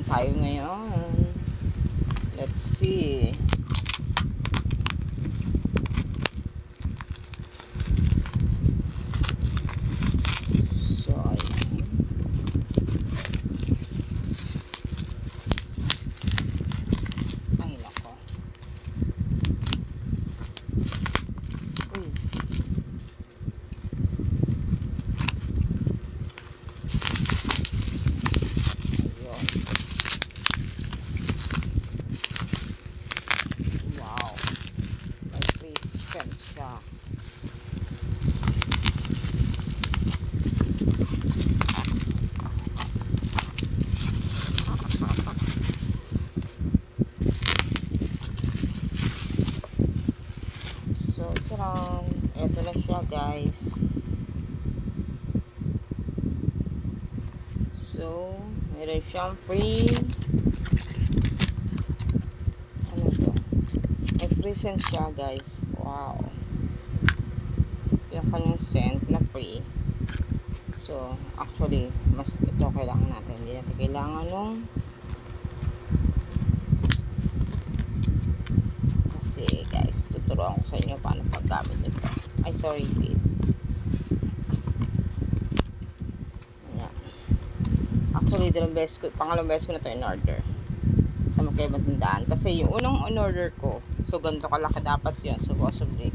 tayo ngayon. Let's see. So, ayan. Ay, nako. Uy. Ayun. Wow. May free cent siya. So, tcharam. Ito na siya, guys. So, meron siyang free ano to? May free scent siya, guys. Wow. Ito yung scent na free. So, actually, mas ito kailangan natin. Hindi natin kailangan nung kasi, guys, tuturuan ko sa inyo paano paggamit nito. Ay, sorry, wait. Ayan. Actually, dalawang beses ko, pangalawang beses ko na ito in order sa magkaibang tindaan. Kasi yung unang in order ko, so ganito kalaki dapat yun, supposedly.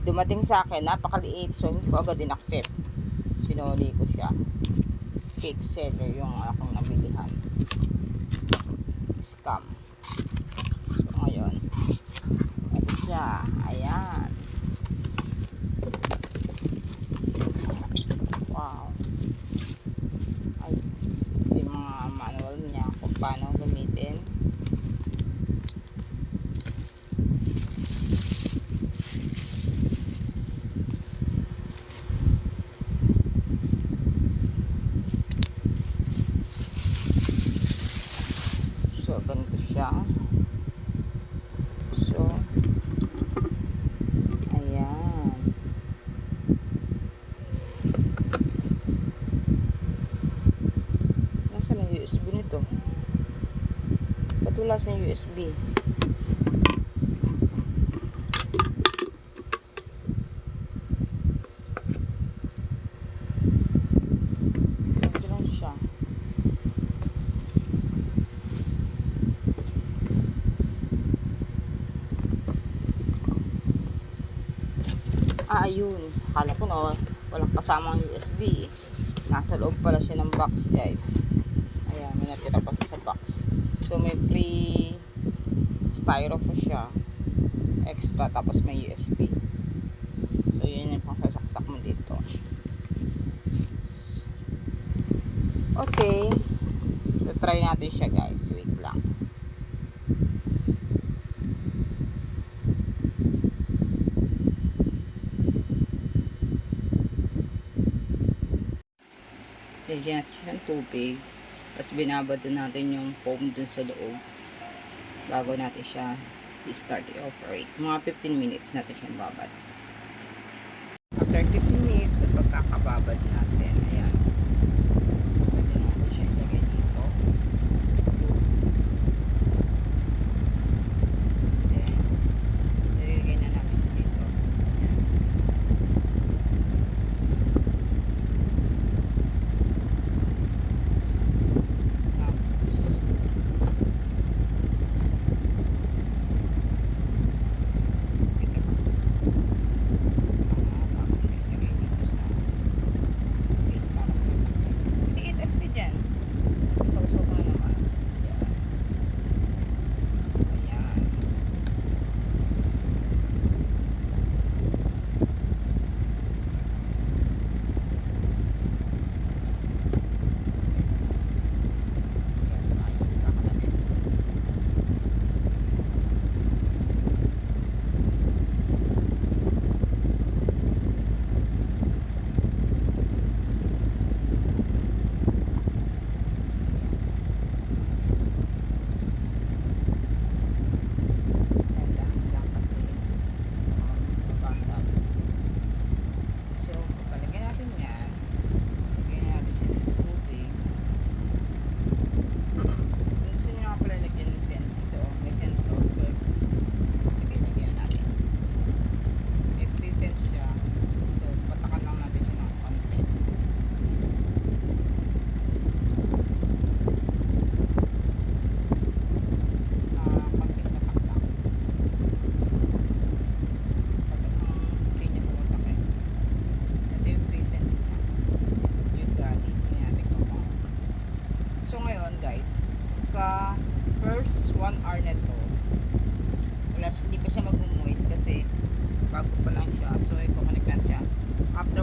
Dumating sa akin, napakaliit, so hindi ko agad in-accept. Sinuli ko siya. Fake seller yung akong nabilihan. Scam. So, ngayon, ito siya. Ayan. Wow. Ay, ito yung mga manual niya kung paano gamitin. So, ganito siya. So, ayan. Nasaan ang USB nito? Ba't wala sa USB? Ito lang siya. Ah, ayun. Akala ko na walang kasamang USB. Nasa loob pala siya ng box, guys. Ayan, may natira pa sa box. So, may free styrofoam siya. Extra, tapos may USB. So, yun yung pang sasaksak mo dito. Okay. So, try natin siya, guys. Wait lang. Lagyan natin ng tubig. Tapos binabad natin yung foam dun sa loob. Bago natin siya i-start i-operate. Mga 15 minutes natin siya babad.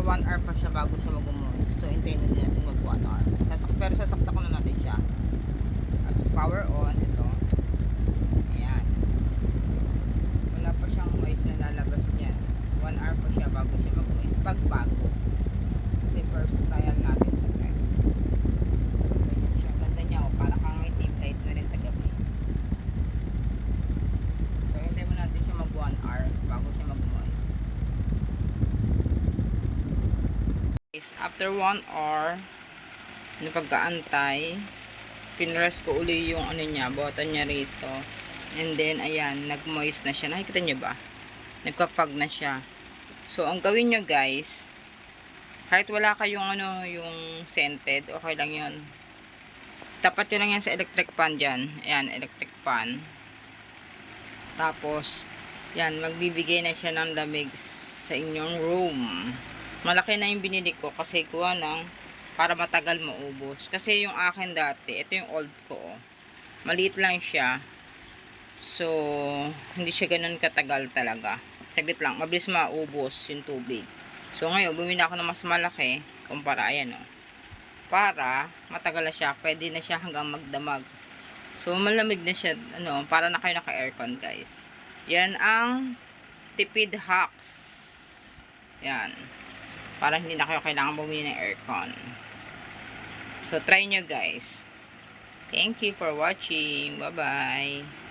1 hour pa siya bago siya mag-moist. So, din natin mag 1 hour. Sasak, pero sasaksak na natin siya. As power on, ito. Ayan. Wala pa siyang moist na lalabas niyan. 1 hour pa siya bago siya mag-moist. Pag bago. Kasi first trial natin ito guys. So, ganyan siya. Ganda niya. Oh, para kang may team light na rin sa gabi. So, hindi mo natin siya mag 1 hour bago siya mag-moist. Guys, after 1 hour na pagkaantay, pinrest ko uli yung ano niya, button niya rito. And then, ayan, nag-moist na siya. Nakikita niyo ba? Nagka-fog na siya. So, ang gawin nyo guys, kahit wala kayong ano, yung scented, okay lang yun. Tapat nyo lang yan sa electric pan dyan. Ayan, electric pan. Tapos, yan, magbibigay na siya ng lamig sa inyong room. Malaki na yung binili ko kasi kuha ng para matagal maubos. Kasi yung akin dati, ito yung old ko. oh. Maliit lang siya. So, hindi siya ganun katagal talaga. Saglit lang, mabilis maubos yung tubig. So, ngayon, bumili ako ng mas malaki. Kumpara, ayan o. Para, matagal na siya. Pwede na siya hanggang magdamag. So, malamig na siya. Ano, para na kayo naka-aircon, guys. Yan ang tipid hacks. Yan. Para hindi na kayo kailangan bumili ng aircon. So, try nyo, guys. Thank you for watching. Bye-bye.